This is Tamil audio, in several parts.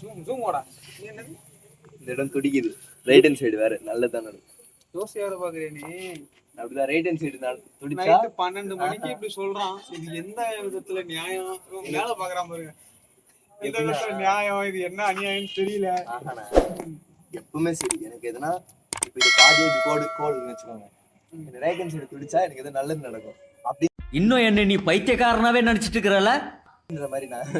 ஜூம் ஜூம் ஓடா நீ என்னது? இந்த இடம் துடிக்குது. ரைட் ஹேண்ட் சைடு வேற. நல்லதானே யோசியோட பாக்குறியா நீ? அப்படிதான் ரைட் ஹேண்ட் சைடு துடிச்சா? நைட்டு பன்னெண்டு மணிக்கு இப்படி சொல்றான். இது எந்த விதத்துல நியாயம்? மேல பாக்குறான் பாருங்க. விதத்துல நியாயம்? இது என்ன அநியாயம்னு தெரியல. எப்பவுமே சரி. எனக்கு எதுனா இப்ப இது பாதி கோடு கோடுன்னு வச்சுக்கோங்க. இந்த ரைட் ஹேண்ட் சைடு துடிச்சா எனக்கு எது நல்லது நடக்கும். இன்னும் என்ன நீ பைத்தியக்காரனாவே நினைச்சிட்டு இருக்கிறல மாதிரி நான்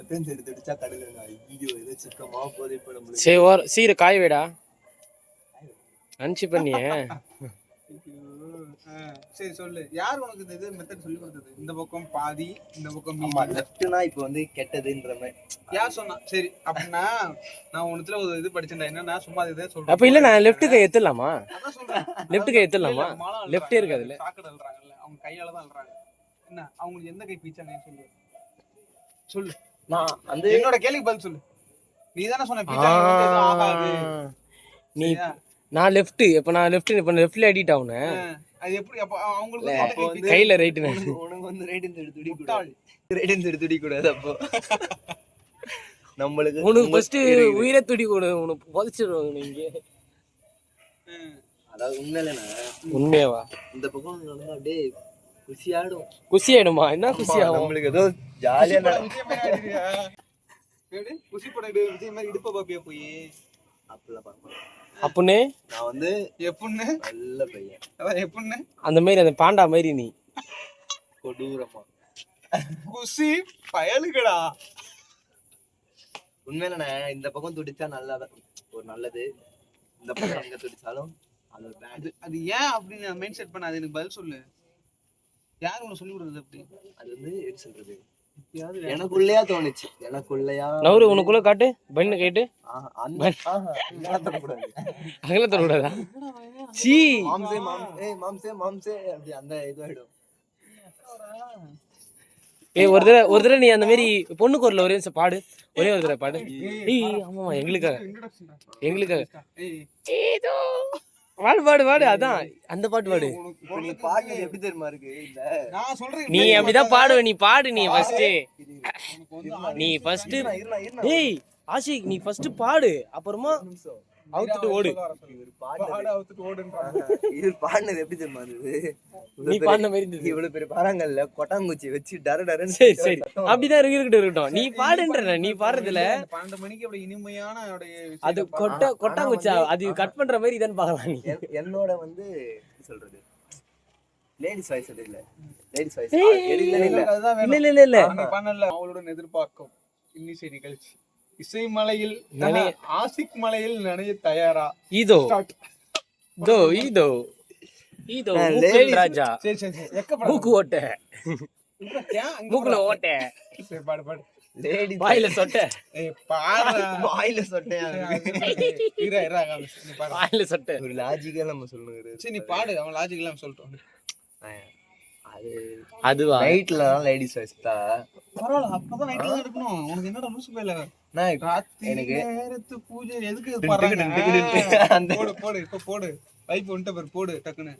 சைடு துடிச்சா கடுங்க ஐயோ ஏதோ சிக்கமா போகுது இப்ப நம்மளுக்கு சரி ஓர் சீர காய வைடா அனுப்பிச்சு பண்ணியே சரி சொல்லு. யார் உனக்கு இந்த இது மெத்தட் சொல்லி கொடுத்தது? இந்த பக்கம் பாதி இந்த பக்கம் ஆமா லெஃப்ட்னா இப்போ வந்து கெட்டதுன்ற மாதிரி. யார் சொன்னா? சரி அப்படின்னா நான் உனத்துல ஒரு இது படிச்சேன்டா. என்னன்னா சும்மா இதை சொல்றேன். அப்ப இல்ல நான் லெஃப்ட் கை எத்தலாமா அதான் சொல்றேன். லெஃப்ட் கை எத்தலாமா லெஃப்டே சாக்கடை அழுறாங்கல்ல. அவங்க கையால தான் அழுறாங்க. என்ன? அவங்களுக்கு எந்த கை பீச்சாங்க சொல்லு. சொல்லு. நான் வந்து என்னோட கேள்விக்கு பதில் சொல்லு நீ தானே சொன்ன நீ? நான் லெஃப்ட் இப்ப நான் லெஃப்ட் இப்ப லெஃப்ட்ல அடிட் ஆகுனேன் ஆ, அது எப்படி அப்ப அவங்களுக்கு? கையில ரைட்டு உனக்கு உனக்கு வந்து ரைட் சைடு துடி. கூடாது ரைட் சைடு துடி கூடாது அப்போ நம்மளுக்கு உனக்கு ஃபர்ஸ்ட். உயிரை துடி கொடு உனக்கு புதைச்சிருவாங்க நீங்க. அதாவது உண்மையிலண்ணா உண்மையாவா இந்த பக்கம் அப்படியே குஷியாடும் குசி ஆயிடுமா என்ன குசி ஆகும் நம்மளுக்கு ஏதோ ஜாலியா குஷி படம் விஜய் மாதிரி இடுப்ப பாப்பியா போய் அப்படிலாம் பார்க்க அப்புன்னு நான் வந்து எப்புன்னு நல்ல பையன் அதான் எப்புன்னு அந்த மாதிரி அந்த பாண்டா மாதிரி நீ கொடூரமா குஷி பயலுகடா உண்மையில இந்த பக்கம் துடிச்சா நல்லதான் ஒரு நல்லது இந்த பக்கம் எங்க துடிச்சாலும். அது அது ஏன் அப்படின்னு மைண்ட் செட் பண்ண அது எனக்கு பதில் சொல்லு. யார் உனக்கு சொல்லி கொடுத்தது அப்படி? அது வந்து எப்படி சொல்றது? எனக்குள்ளேயா தோணுச்சு. எனக்குள்ளேயா நவரு உனக்குள்ள காட்டு. பண்ணு கேட்டு. அகலத்தோட விடாதா சீ. மாம்சே மாம்- ஏய், மாம்சே மாம்சே அப்படி அந்த இதுவாயிடும் ஏய் ஒரு தடவை ஒரு தடவை நீ அந்த மாதிரி பொண்ணு குரல்ல ஒரே நிமிஷம் பாடு. ஒரே ஒரு தடவை பாடு. ஏய் ஆமாமா எங்களுக்காக. எங்களுக்காக. ஏய், ஏதோ பாடு பாடு பாடு அதான். அந்த பாட்டு பாடு நீ பாடுறது எப்படி தெரியுமா இருக்கு? நான் சொல்றேன் நீ அப்படிதான் பாடுவ நீ பாடு நீ ஃபர்ஸ்ட் நீ ஃபர்ஸ்ட். ஏய் ஆஷிக் நீ ஃபர்ஸ்ட் பாடு. அப்புறமா. அவுத்துட்டு ஓடு. அவுத்துட்டு ஓடுன்றான். இவர் பாடினது எப்படி தெரியுமா இருந்தது நீ பாடின மாதிரி இருந்தது. இவ்வளவு பெரிய பாறாங்கல்ல கொட்டாங்குச்சி வச்சு டர டரன்னு சரி சரி. அப்படிதான் இருக்கு, இருக்கட்டும் இருக்கட்டும். நீ பாடுன்ற நீ பாடுறதுல. பன்னெண்டு மணிக்கு அப்படி இனிமையான அது கொட்டை கொட்டாங்குச்சா? அது கட் பண்ற மாதிரி இதான் பார்க்கலாம் நீ. என்- என்னோட வந்து எப்படி சொல்றது? லேடிஸ் வாய்ஸ் அது இல்ல. லேடிஸ் வாய்ஸ் இல்ல. இல்ல இல்ல. இல்ல. அவளுடன் எதிர்பார்க்கும் இன்னிசை நிகழ்ச்சி இசை மலையில் நனைய- ஆசிக் மலையில் நனைய தயாரா? இதோ. இதோ இதோ. இதோ ராஜா. சரி சரி சரி. எக்கப்படாத. மூக்கு ஓட்ட. மூக்குல? ஓட்ட. சரி பாடு பாடு. லேடிஸ் வாயில சொட்ட. வாயில சொட்டையா இரா இரா நீ பாடு. வாயில சொட்ட. ஒரு லாஜிக்கா நம்ம சொல்லணுங்கிறது. சரி நீ பாடு. அவன் லாஜிக் எல்லாம் சொல்லிட்டோம் அதுவா? நைட்ல தான் லேடிஸ் வாய்ஸ் தான் பரவாயில்ல அப்பதான் நைட்ல தான் எடுக்கணும் உனக்கு என்னடா லூசு போயில எனக்கு- நேரத்து பூஜை எதுக்கு அந்த- போடு போடு இப்ப போடு. வைப் வந்துட்ட பேர் போடு டக்குன்னு.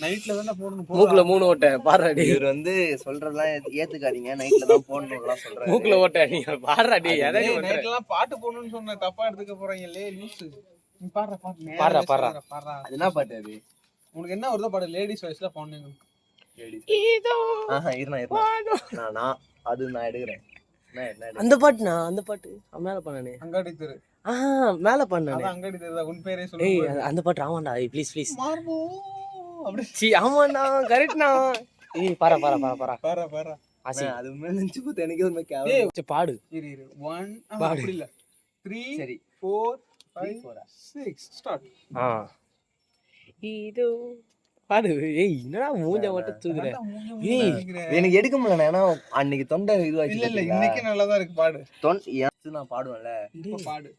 நைட்ல தானே போடணும் போடு. மூக்குல மூணு ஓட்ட பாடுறாடி. இவர் வந்து சொல்றதெல்லாம் ஏத்து- ஏத்துக்காதீங்க நைட்ல தான் போடணும்லாம் சொல்றாரு. மூக்குல ஓட்ட நீ பாடுறாடி எதை நீ ஏய், பண்ற? நைட்ல எல்லாம் பாட்டு போடணும்னு சொன்ன தப்பா எடுத்துக்க போறாங்க லே லூசு நீ பாடுற பாடுறா, பாடுறா. பாடுறா. அது என்ன பாட்டு அது? உனக்கு என்ன வருதோ பாடு லேடிஸ் வாய்ஸ்ல போனீங்க நான் அது நான் எடுக்கிறேன்? அந்த பாட்டுனா அந்த பாட்டு. மேல பண்ணானே. அங்காடி தெரு. ஆஹா மேல பண்ணானே. அங்காடி தெரு. உன் பேரே சொல்லு அந்த- அந்த பாட்டு ஆமாண்டா ப்ளீஸ் ப்ளீஸ் மார்போ அப்படி. சி ஆமாண்ணா கரெக்ட்ண்ணா. ஏய் பாரா பாரா பாரா பாரா. பாரு பாரு. ஆசி. நான் அது உண்மையில நினைச்சு பார்த்து எனக்கே ஒரு. சரி, பாடு. இரு இரு. ஒன் பாடு. அப்படி இல்ல. த்ரீ சரி. ஃபோர் Three, ஃபைவ் four ஆ? சிக்ஸ் ஸ்டார்ட் ஆ. இதோ பாடு. ஏய் என்னடா மூஞ்ச மட்டும் தூக்குற? ஏய். எனக்கு எடுக்க முடியல ஏன்னா அன்னைக்கு தொண்டை இல்ல இல்ல இதுவாச்சு இன்னைக்கு நல்லா தான் இருக்கு. பாடு. தொண்டை ஏன் நான் பாடுவேன்ல. இப்ப பாடு.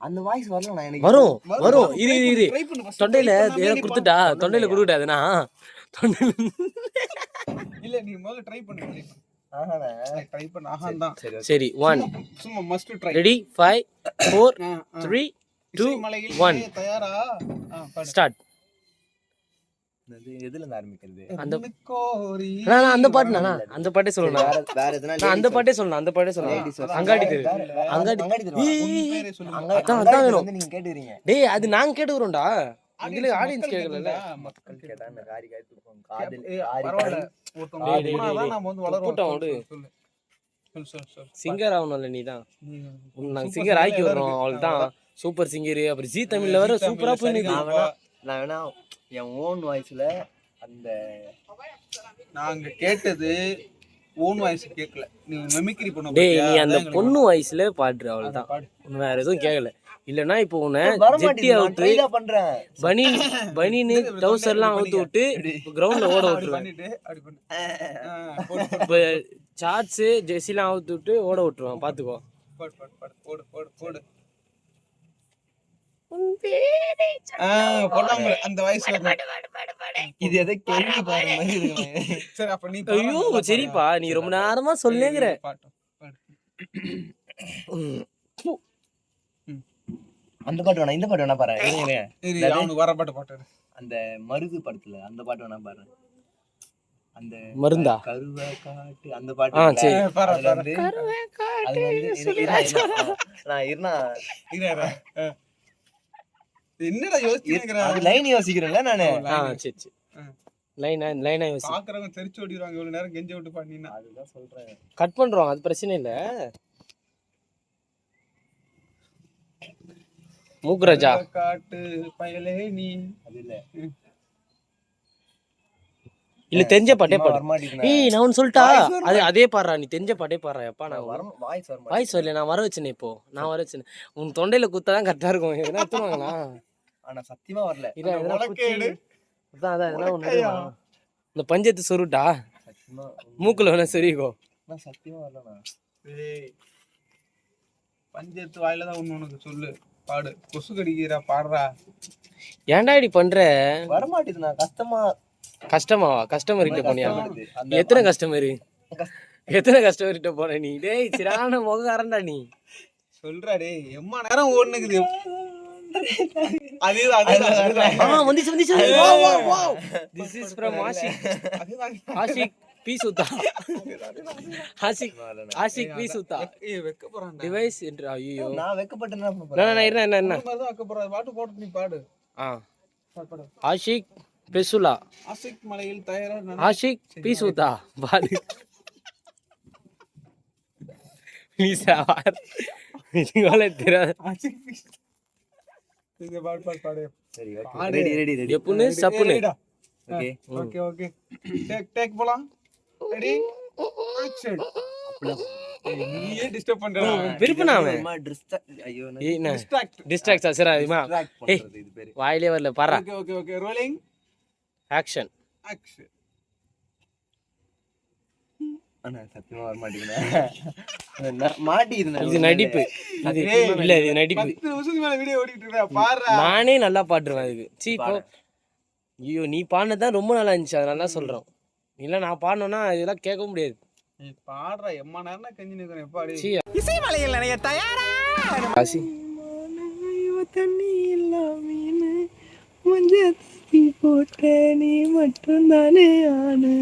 அந்த வாய்ஸ் வரல நான் எனக்கு வரும் வரும். இரு இரு இரு. ட்ரை பண்ணு. First. தொண்டையில ஏதோ கொடுத்துட்டா தொண்டையில. கொடுக்கிட்டாதுண்ணா தொண்டையில. இல்ல நீ முதல்ல ட்ரை பண்ணு சரி ஒன் சும்மா must try ready five four three two தயாரா? பாடு. ஸ்டார்ட் என்னது, எதுல இருந்து ஆரம்பிக்கிறது அந்த பாட்டு அந்த பாட்டே சொல்லணும். அந்த பாட்டே சொல்லணும் அந்த பாட்டே சொல்லணும். அங்காடி தெரு. அங்காடி டேய் அது நாங்க கேட்டு வரோம்டா இதுல ஆடியன்ஸ் கேட்கல? மக்கள் காரி காரி. சிங்கர் ஆகணும்ல நீ தான். நீங்க சிங்கர் ஆக்கி இருக்கு. அவள் தான் சூப்பர் சிங்கர் அப்புறம் ஜி தமிழ்ல வர சூப்பரா நான் வேணா என் ஓன் வாய்ஸ்ல அந்த நாங்க கேட்டது ஓன் வாய்ஸ் கேட்கல நீ மெமிக்ரி பண்ண டேய்? நீ அந்த பொண்ணு வயசுல பாடுற அவள் தான் பாடு. உன்னை வேற எதுவும் கேட்கல இல்லனா இப்போ உன்னை ஜெட்டி அவுட்டு பனின் பனின்னு டவுசர் எல்லாம் அவுத்து விட்டு கிரவுண்ட்ல ஓட விட்டுருவேன். இப்போ சார்ட்ஸ் ஜெர்சிலாம் அவுத்து விட்டு ஓட விட்டுருவான் பாத்துக்கோ. போடு, போடு, போடு, போடு, அந்த வயசுல இது எதை கேள்வி பாரு மாதிரி இருக்கு சரி அப்ப நீ ஐயோ சரிப்பா நீ ரொம்ப நேரமா சொல்லுங்கிற. அந்த பாட்டு வேணா இந்த பாட்டு வேணா பாரு அவனுக்கு வர பாட்டு பாட்டு. அந்த மருது படத்துல அந்த பாட்டு வேணா பாரு. அந்த மருந்தா? கருவ காட்டு அந்த பாட்டு ஆ, சரி. பாரு, அதுல வந்து அது வந்து இரு- இருடா, இருடா. நான் இருனா இரு, இரு. ஆ. என்னடா யோசிச்சுக்கிறேன் அது லைன் யோசிக்கிறேன்ல நானு. சரி சரி. லைனா லைனா யோசி. பாக்குறவங்க தெரிச்சு ஓடிடுவாங்க இவ்வளவு நேரம் கெஞ்ச விட்டு பண்ணினா. அதுதான் சொல்றேன். கட் பண்றோம் அது பிரச்சனை இல்ல. மூக்குராஜா. காட்டு பயலே நீ. அது இல்ல. இல்ல தெரிஞ்ச பாட்டே பாடு. ஏய் நான் ஒன்னு சொல்லிட்டா? அது அதே பாடுறா நீ தெரிஞ்ச பாட்டே பாடுறா எப்பா நான் வர வாய்ஸ் வர வாய்ஸ் வரல நான் வர வச்சேனே இப்போ. நான் வர வச்சேனே. உன் தொண்டையில குத்தாதான் கரெக்டா இருக்கும். எதனா எடுத்துவாங்களா ஆனா சத்தியமா வரல. இல்ல எதனா எடு. அதான் அதான் எதனா. இந்த பஞ்சத்து சொருட்டா? மூக்குல வேணா சொருகிக்கோ. நான் சத்தியமா வரலண்ணா. ஏய் பஞ்சத்து வாயில தான் ஒண்ணு உனக்கு சொல்லு. பாடு. கொசு கடிக்கிறா பாடுறா. ஏன்டா இப்படி பண்ற? வரமாட்டேங்குது நான் கஷ்டமா கஸ்டமாவா கஸ்டமர் கிட்ட போனியா? எத்தனை கஸ்டமர்? எத்தனை கஸ்டமர் கிட்ட போன நீ? டேய் சிறான முகக்காரன்டா நீ. சொல்றா டேய் எம்மா நேரம் ஓடுனுக்குது ஆஷிக் பி சுத்தா ஆஷிக் ஆஷிக் பி சுத்தா வெக்க டிவைஸ் என்று ஐயோ. நான் என்ன நான் என்ன பாட்டு போட்டு நீ பாடு. ஆ. பாடு, பாடு ஆஷிக் பெசுலா. ஆசிக் மலையில் தயாரா நட- ஆஷிக் பி சுத்தா பாரு நீ சார் இதுவால தெரியாது. ஆசிக் பீஸ். இந்த பாடு பாடு பாடு. சரி ஓகே ரெடி ரெடி ரெடி எப்புன்னு? சப்புன்னு. Okay okay okay take take போலாம். ரெடி ஆக்ஷன் நீயே டிஸ்டர்ப் பண்ற விருப்பனா அவன்? ஐயோ டிஸ்ட்ராக்ட் டிஸ்ட்ராக்ட் வாயிலே வரல பாரா okay okay okay rolling action action ஆனா சத்தியமா வர மாட்டேங்குது மாட்டிக்கிறேன் இது நடிப்பு. இது இல்ல இது நடிப்பு. பத்து நிமிஷத்துக்கு மேல வீடியோ ஓடிட்டு இருக்கா பாருடா நானே நல்லா பாடுறேன் அதுக்கு. சீ ஐயோ நீ பாடினதான் ரொம்ப நல்லா இருந்துச்சு அதனால தான் சொல்றோம். இல்ல நான் பாடணும்னா இதெல்லாம் கேட்க முடியாது. நீ பாடுறா எம்மா நேரம் கஞ்சி நிக்கிறேன் எப்பாடி சீ. காசி. தண்ணி இல்லாம மஞ்ச தண்ணி போட்ட நீ மட்டும் தானே ஆனு.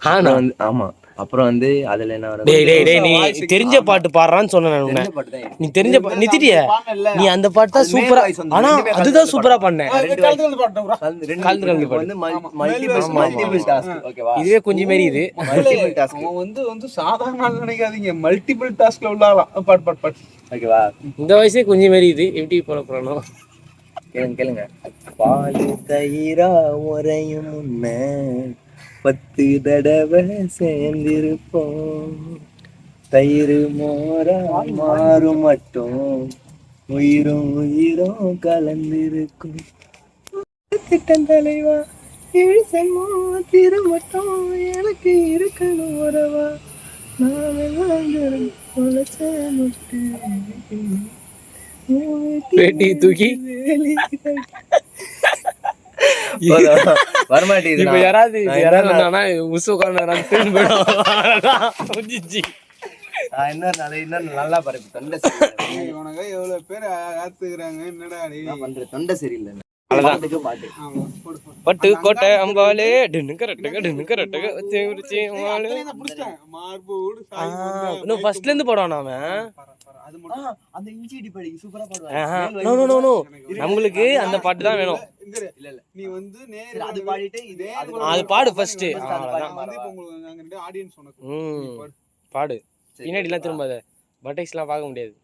ஆனா? வந்து ஆமா. அப்புறம் வந்து அதுல என்ன வரும்? டேய் டேய் டேய் நீ தெரிஞ்ச பாட்டு பாடுறான்னு சொன்னேன் உன்னை. பாட்டு நீ தெரிஞ்ச பா- நிறுத்திட்டிய பாடல நீ அந்த பாட்டு தான் சூப்பரா ஆனா அதுதான் சூப்பரா பண்ணேன். ரெண்டு கலந்து கலந்து இப்போ வந்து. Multiple multiple. டாஸ்க் ஓகேவா? இதுவே கொஞ்சம் மாரி இது. மல்டிபிள் டாஸ்க் அவன் வந்து வந்து சாதாரண ஆள் நினைக்காதீங்க. மல்டிபிள் டாஸ்க்ல உள்ள ஆளாம் பாட் பாட் பாட். ஓகேவா? இந்த வயசே கொஞ்சம் மாரி இது. எப்படி போட போறானோ. கேளுங்க கேளுங்க. பாலு தயிரா உரையும் முன்ன பத்து தடவை சேர்ந்திருப்போம். தயிர் மோரா மாறும் மட்டும். உயிரும் உயிரும் கலந்திருக்கும். திட்டம் தலைவா எழுசன்மோ திருமட்டம் எனக்கு இருக்கணும் உறவா. நான் வாழ்ந்துரும் உழைச்ச பேட்டி தூக்கி. வரமாட்டேங்குது இப்ப யாராவது யாராவது உசு உட்காந்து திரும்பி போயிடும் நல்லா பாரு தொண்டை சரியில்லை. உனக்கு எவ்வளவு பேர் ஆத்துக்கிறாங்க? என்னடா பண்ற தொண்டை சரியில்லை. அவ்வளவுதான். பாட்டு. கோட்டை அம்பாலே டின்னுக்கு ரெட்டுக்கு டின்னுக்கு தேவிரிச்சி அம்பாலே இன்னும் ஃபர்ஸ்ட்ல இருந்து போடுவான் no. நம்மளுக்கு அந்த பாட்டு தான் வேணும். நீ வந்து நேரு சரி, அது பாடிட்டு இது அது பாடு. நீ பாடு. பின்னாடிலாம் திரும்பாத. பட்டைஸ்லாம் பார்க்க முடியாது.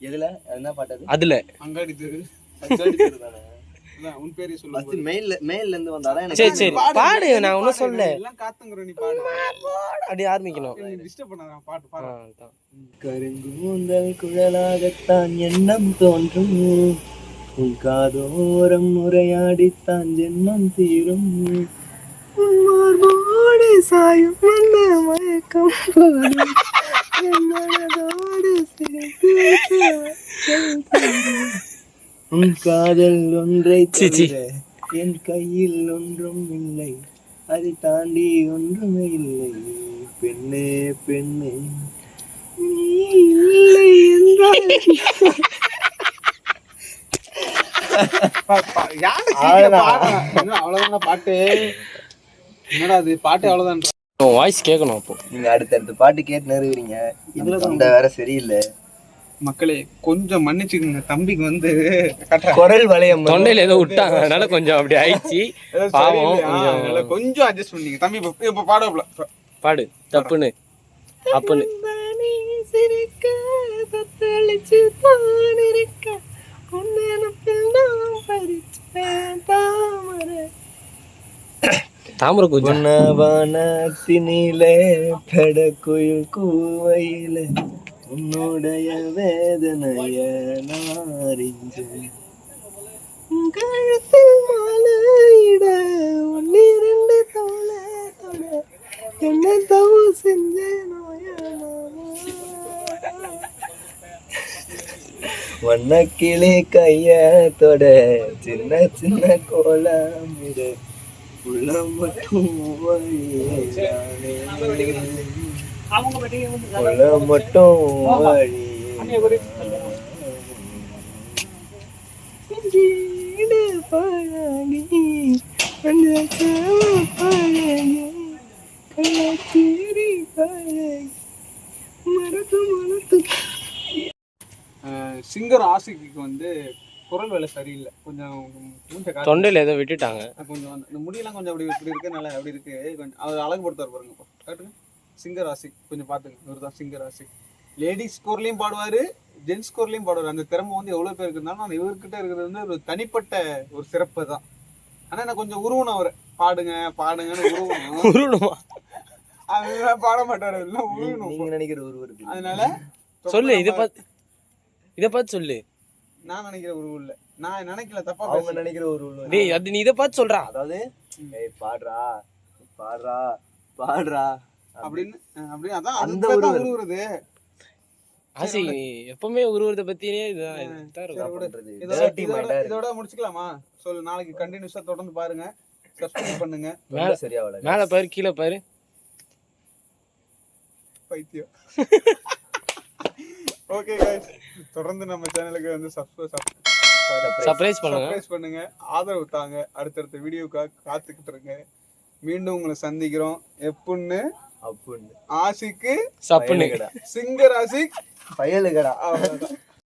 எதுல? என்ன பாட்டு அது? அதுல. அங்காடி தெரு. சொல்லு. சரி, சரி. பாடு, நான் நீ பாடு. அப்படி ஆரம்பிக்கணும். கருங்கூந்தல் குழலாகத்தான் எண்ணம் தோன்றும் உன் காதோரம் உரையாடித்தான் ஜென்மம் தீரும் உன் மார்போடு சாயும் என்ன மயக்கம் போலும். என் உன் காதல் ஒன்றை என் கையில் ஒன்றும் இல்லை. அதை தாண்டி ஒன்றுமே இல்லை. பெண்ணே பெண்ணே. இல்லை என்றால் பா, பா, யாரு சீக்கிரம் பாடுறா? என்ன, அவ்வளவுதானா பாட்டு? என்னடா அது பாட்டு அவ்வளவுதான் உன் வாய்ஸ் கேட்கணும் அப்போ. நீங்க அடுத்தடுத்த பாட்டு கேட்டு நெருவுறீங்க இதுல தொண்டை வேற சரியில்லை. மக்களே கொஞ்சம் மன்னிச்சுக்கோங்க. தம்பிக்கு வந்து. குரல் வளையம் தொண்டையில ஏதோ விட்டாங்க. அதனால கொஞ்சம் அப்படி ஆயிடுச்சு. பாவம்? கொஞ்சம் அட்ஜஸ்ட் பண்ணீங்க. தம்பி இப்ப பாடப்பல பாடு தப்புன்னு. அப்புன்னு தாமரை பூஜை. வனத்தினிலே பெடக்குயில் கூவையில. உன்னுடைய வேதனைய நாரிஞ்சேன் கழுத்தில் மாலையிட ஒன்னிரண்டு தோலை தொட என்ன தவம் செஞ்சேனோ வண்ணக்கிளி கைய தொட சின்ன சின்ன கோலமிட உள்ளம் மட்டும் வழியே உள்ளம் மட்டும் சிங்கர் ஆசிக்கு வந்து குரல் வேலை சரியில்லை. கொஞ்சம். தொண்டையில ஏதோ விட்டுட்டாங்க. கொஞ்சம் அந்த- இந்த முடியெல்லாம் கொஞ்சம் அப்படி இப்படி இருக்கு நல்லா அப்படி இருக்கு. கொஞ்சம் அவர் அழகுபடுத்தார் பாருங்க காட்டுங்க. சிங்கர் ஆசிக் கொஞ்சம் பார்த்துங்க. இவர் தான் சிங்கர் ஆசிக் லேடிஸ் ஸ்கோர்லையும் பாடுவாரு ஜென்ஸ் ஸ்கோர்லையும் பாடுவார். அந்த திறமை வந்து எவ்வளோ பேருக்கு இருந்தாலும் ஆனால் இவர்கிட்ட இருக்கிறது வந்து ஒரு தனிப்பட்ட ஒரு சிறப்பு தான். ஆனால் நான் கொஞ்சம் உருவணும் அவர். பாடுங்க பாடுங்கன்னு உருவணும். உருணுமா அதெல்லாம் பாட மாட்டார். எல்லாம் உருவணும். நீங்க நினைக்கிற ஒரு அதனால சொல்லு இதை பார்த்து இதை பார்த்து சொல்லு. நான் நினைக்கிற உருவம் இல்லை. நான் நினைக்கல தப்பா அவங்க. நினைக்கிற ஒரு ஒரு டேய் அது நீ இதை பார்த்து சொல்றா. அதாவது ஏய் பாடுறா. பாடுறா. பாடுறா. அப்படின்னு அதான் அந்த. உருவுறது. ஆசை எப்பவுமே உருவத்தை பத்தியே இதோட முடிச்சுக்கலாமா? சொல்லு நாளைக்கு கண்டினியூஸா தொடர்ந்து பாருங்க. சப்ஸ்கிரைப் பண்ணுங்க. மேல பாரு கீழே பாரு. பைத்தியம். ஓகே தொடர்ந்து நம்ம சேனலுக்கு வந்து சப்ஸ்கிரைப் சர்ப்ரைஸ் பண்ணுங்க. சர்ப்ரைஸ் பண்ணுங்க. ஆதரவு தாங்க. அடுத்தடுத்த வீடியோக்காக காத்துக்கிட்டு இருங்க. மீண்டும் உங்களை சந்திக்கிறோம். எப்புன்னு அப்படின்னு. ஆசிக்கு சப்புன்னு சிங்கர் ஆசிக் பயலுகடா.